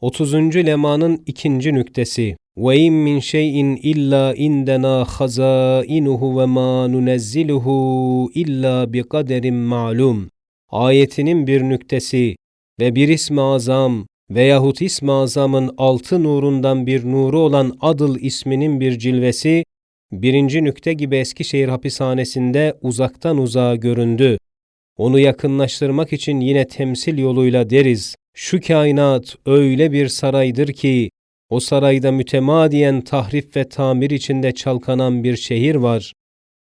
30. lemanın ikinci nüktesi. Ve in min şeyin illa indena hazainuhu ve ma nunezziluhu illa bi kaderin ma'lum. Ayetinin bir nüktesi ve bir ismi azam veyahut ismi azamın altı nurundan bir nuru olan Adıl isminin bir cilvesi, birinci nükte gibi Eskişehir hapishanesinde uzaktan uzağa göründü. Onu yakınlaştırmak için yine temsil yoluyla deriz. Şu kainat öyle bir saraydır ki, o sarayda mütemadiyen tahrif ve tamir içinde çalkanan bir şehir var.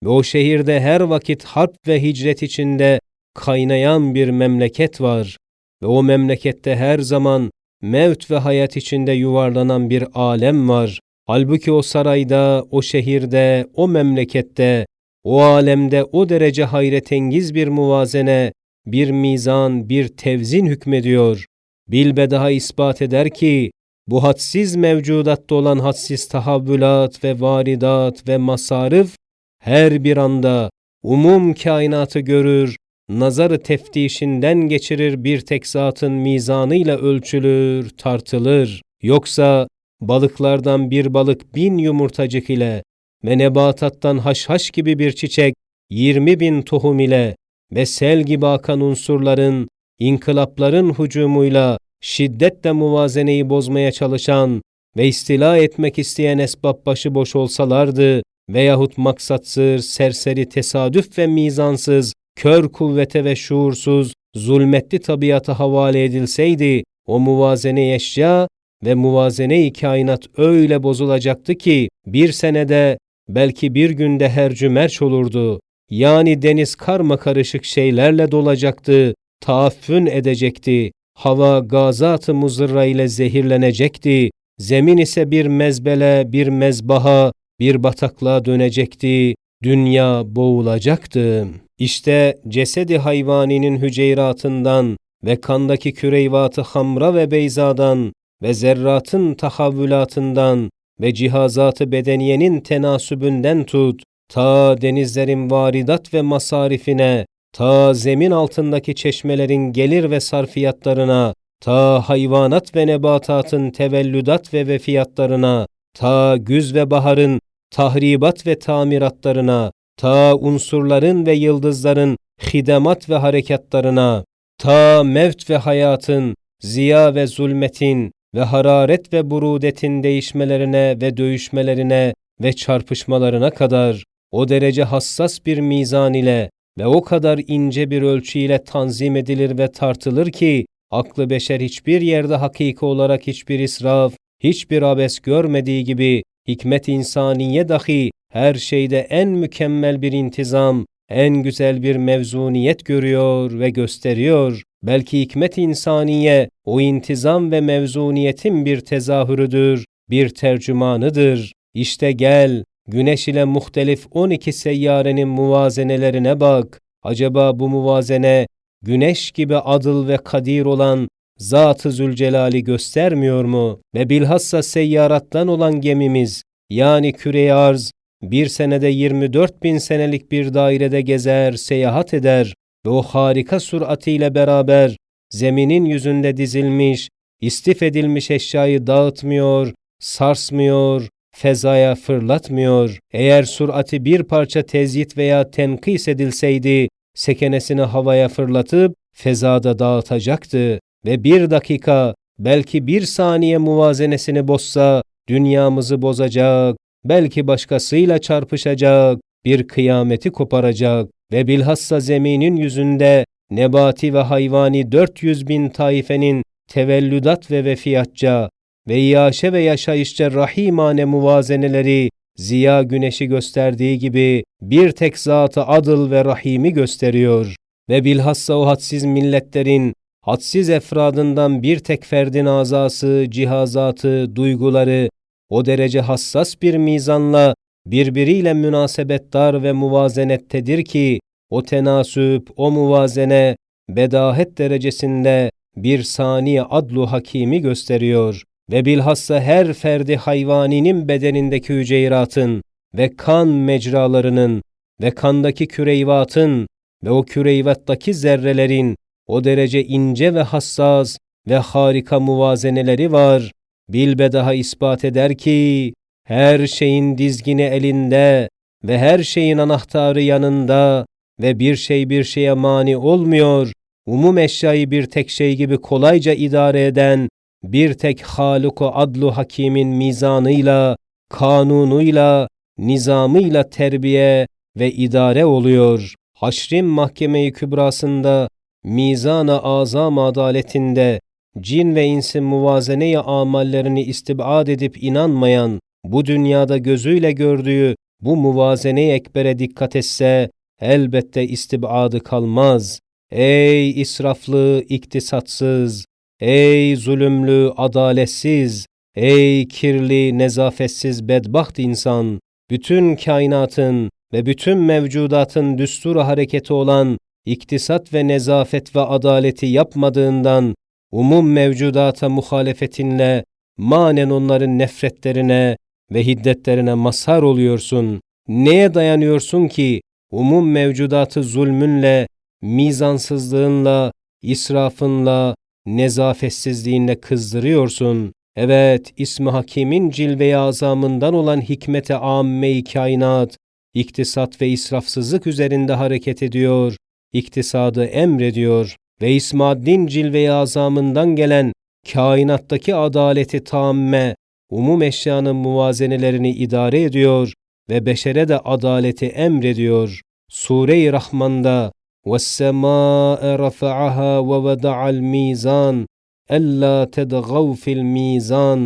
Ve o şehirde her vakit harp ve hicret içinde kaynayan bir memleket var. Ve o memlekette her zaman mevt ve hayat içinde yuvarlanan bir alem var. Halbuki o sarayda, o şehirde, o memlekette, o alemde o derece hayretengiz bir muvazene, bir mizan, bir tevzin hükmediyor. Bilbedaha ispat eder ki, bu hadsiz mevcudatta olan hadsiz tahavvülat ve varidat ve masarif, her bir anda umum kainatı görür, nazarı teftişinden geçirir bir tek zatın mizanıyla ölçülür, tartılır. Yoksa balıklardan bir balık bin yumurtacık ile ve nebatattan haşhaş gibi bir çiçek yirmi bin tohum ile ve sel gibi akan unsurların, inkılapların hücumuyla şiddetle muvazeneyi bozmaya çalışan ve istila etmek isteyen esbab başıboş olsalardı veyahut maksatsız, serseri tesadüf ve mizansız, kör kuvvete ve şuursuz, zulmetli tabiata havale edilseydi, o muvazene eşya ve muvazene-i kainat öyle bozulacaktı ki, bir senede, belki bir günde hercü merç olurdu. Yani deniz karma karışık şeylerle dolacaktı, taaffün edecekti, hava gazat-ı muzırra ile zehirlenecekti, zemin ise bir mezbele, bir mezbaha, bir bataklığa dönecekti, dünya boğulacaktı. İşte cesedi hayvaninin hüceyratından ve kandaki küreyvatı hamra ve beyzadan ve zerratın tahavvülatından ve cihazatı bedeniyenin tenasübünden tut, ta denizlerin varidat ve masarifine, ta zemin altındaki çeşmelerin gelir ve sarfiyatlarına, ta hayvanat ve nebatatın tevellüdat ve vefiyatlarına, ta güz ve baharın tahribat ve tamiratlarına, ta unsurların ve yıldızların hidemat ve harekatlarına, ta mevt ve hayatın, ziya ve zulmetin ve hararet ve burudetin değişmelerine ve dövüşmelerine ve çarpışmalarına kadar o derece hassas bir mizan ile ve o kadar ince bir ölçü ile tanzim edilir ve tartılır ki aklı beşer hiçbir yerde hakiki olarak hiçbir israf, hiçbir abes görmediği gibi hikmet insaniye dahi her şeyde en mükemmel bir intizam, en güzel bir mevzuniyet görüyor ve gösteriyor. Belki hikmet insaniye o intizam ve mevzuniyetin bir tezahürüdür, bir tercümanıdır. İşte gel, güneş ile muhtelif 12 seyyarenin muvazenelerine bak. Acaba bu muvazene güneş gibi adıl ve kadir olan Zat-ı Zülcelal'i göstermiyor mu? Ve bilhassa seyyarattan olan gemimiz, yani küre arz, bir senede 24 bin senelik bir dairede gezer, seyahat eder ve o harika suratiyle beraber zeminin yüzünde dizilmiş, istif edilmiş eşyayı dağıtmıyor, sarsmıyor, fezaya fırlatmıyor. Eğer surati bir parça tezyit veya tenkis edilseydi, sekenesini havaya fırlatıp fezada dağıtacaktı ve bir dakika, belki bir saniye muvazenesini bozsa, dünyamızı bozacak, belki başkasıyla çarpışacak, bir kıyameti koparacak ve bilhassa zeminin yüzünde nebati ve hayvani 400 bin taifenin tevellüdat ve vefiyatça ve iaşe ve yaşayışça rahimane muvazeneleri ziya güneşi gösterdiği gibi bir tek zatı adıl ve rahimi gösteriyor. Ve bilhassa o hadsiz milletlerin hadsiz efradından bir tek ferdin azası, cihazatı, duyguları o derece hassas bir mizanla birbiriyle münasebettar ve muvazenettedir ki o tenasüp, o muvazene bedahet derecesinde bir saniye adlu hakimi gösteriyor ve bilhassa her ferdi hayvaninin bedenindeki hüceyratın ve kan mecralarının ve kandaki küreyvatın ve o küreyvattaki zerrelerin o derece ince ve hassas ve harika muvazeneleri var. Bilbedaha ispat eder ki, her şeyin dizgini elinde ve her şeyin anahtarı yanında ve bir şey bir şeye mani olmuyor. Umum eşyayı bir tek şey gibi kolayca idare eden bir tek Halık-ı Adlu Hakim'in mizanıyla, kanunuyla, nizamıyla terbiye ve idare oluyor. Haşrin Mahkeme-i Kübrası'nda, mizan-ı azam adaletinde, cin ve insin muvazene-i amallerini istibad edip inanmayan, bu dünyada gözüyle gördüğü bu muvazene-i ekbere dikkat etse, elbette istibadı kalmaz. Ey israflı, iktisatsız, ey zulümlü, adaletsiz, ey kirli, nezafetsiz, bedbaht insan, bütün kainatın ve bütün mevcudatın düstur hareketi olan iktisat ve nezafet ve adaleti yapmadığından, umum mevcudata muhalefetinle manen onların nefretlerine ve hiddetlerine mazhar oluyorsun. Neye dayanıyorsun ki umum mevcudatı zulmünle, mizansızlığınla, israfınla, nezafetsizliğinle kızdırıyorsun? Evet, İsmi Hakim'in cilve-i azamından olan hikmete amme-i kainat, iktisat ve israfsızlık üzerinde hareket ediyor, iktisadı emrediyor ve İsmaddin cilve-i azamından gelen kainattaki adaleti tamme, umum eşyanın muvazenelerini idare ediyor ve beşere de adaleti emrediyor. Sure-i Rahman'da وَالسَّمَاءَ رَفَعَهَا وَوَدَعَ الْمِيزَانِ أَلَّا تَدْغَوْا فِي الْمِيزَانِ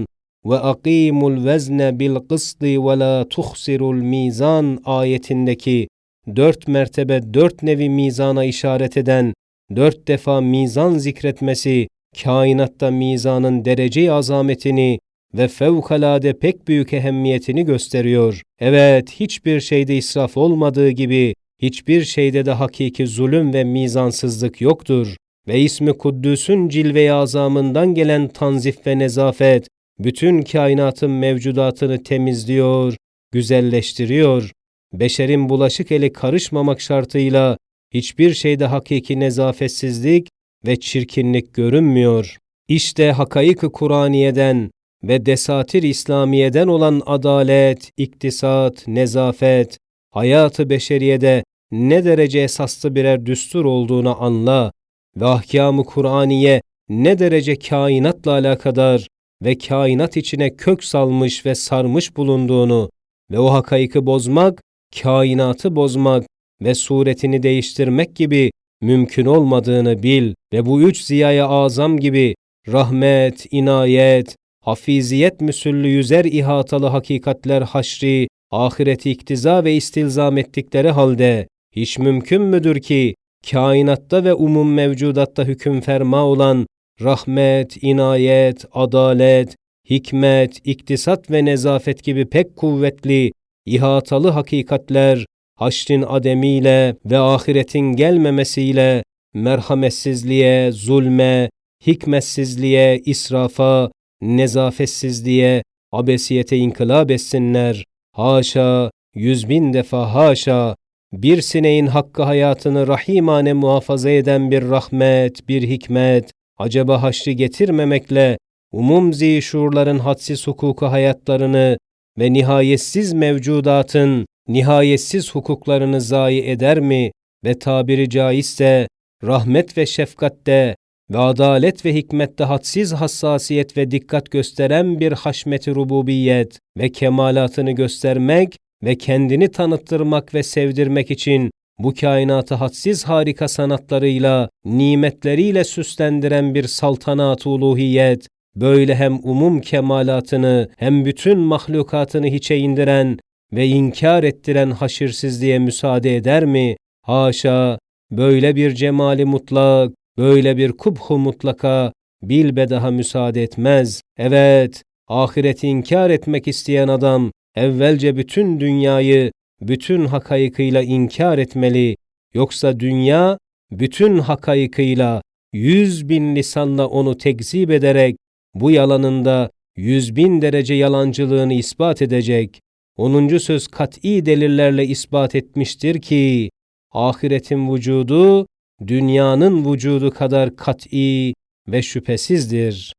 وَأَقِيمُوا الْوَزْنَ بِالْقِسْطِ وَلَا تُخْسِرُوا الْمِيزَانِ ayetindeki dört mertebe dört nevi mizana işaret eden dört defa mizan zikretmesi kainatta mizanın derece azametini ve fevkalade pek büyük ehemmiyetini gösteriyor. Evet, hiçbir şeyde israf olmadığı gibi, hiçbir şeyde de hakiki zulüm ve mizansızlık yoktur. Ve ismi Kuddüs'ün cilve-i azamından gelen tanzif ve nezafet, bütün kainatın mevcudatını temizliyor, güzelleştiriyor. Beşerin bulaşık eli karışmamak şartıyla, hiçbir şeyde hakiki nezafetsizlik ve çirkinlik görünmüyor. İşte hakaik-ı Kur'aniye'den ve desatir İslamiye'den olan adalet, iktisat, nezafet, hayatı beşeriyede ne derece esaslı birer düstur olduğunu anla ve ahkâm-ı Kur'aniye ne derece kainatla alakadar ve kainat içine kök salmış ve sarmış bulunduğunu ve o hakaiki bozmak, kainatı bozmak ve suretini değiştirmek gibi mümkün olmadığını bil ve bu üç ziyaya azam gibi rahmet, inayet, hafiziyet müsüllü yüzer ihatalı hakikatler haşri, ahireti iktiza ve istilzam ettikleri halde, hiç mümkün müdür ki, kainatta ve umum mevcudatta hüküm ferma olan rahmet, inayet, adalet, hikmet, iktisat ve nezafet gibi pek kuvvetli, ihatalı hakikatler, haşrin ademiyle ve ahiretin gelmemesiyle, merhametsizliğe, zulme, hikmetsizliğe, israfa, nezafetsizliğe, abesiyete inkılap etsinler. Haşa, yüz bin defa haşa, bir sineğin hakkı hayatını rahimane muhafaza eden bir rahmet, bir hikmet, acaba haşri getirmemekle, umum zişurların hadsiz hukuku hayatlarını ve nihayetsiz mevcudatın nihayetsiz hukuklarını zayi eder mi? Ve tabiri caizse rahmet ve şefkatte ve adalet ve hikmette hadsiz hassasiyet ve dikkat gösteren bir haşmeti rububiyet ve kemalatını göstermek ve kendini tanıttırmak ve sevdirmek için bu kainatı hadsiz harika sanatlarıyla, nimetleriyle süslendiren bir saltanat uluhiyet, böyle hem umum kemalatını hem bütün mahlukatını hiçe indiren ve inkar ettiren haşirsizliğe müsaade eder mi? Haşa, böyle bir cemali mutlak, böyle bir kubhu mutlaka bilbedaha müsaade etmez. Evet, ahireti inkar etmek isteyen adam evvelce bütün dünyayı bütün hakaykıyla inkar etmeli. Yoksa dünya bütün hakaykıyla yüz bin lisanla onu tekzip ederek bu yalanında yüz bin derece yalancılığını ispat edecek. Onuncu söz kat'i delillerle ispat etmiştir ki, ahiretin vücudu, dünyanın vücudu kadar kat'i ve şüphesizdir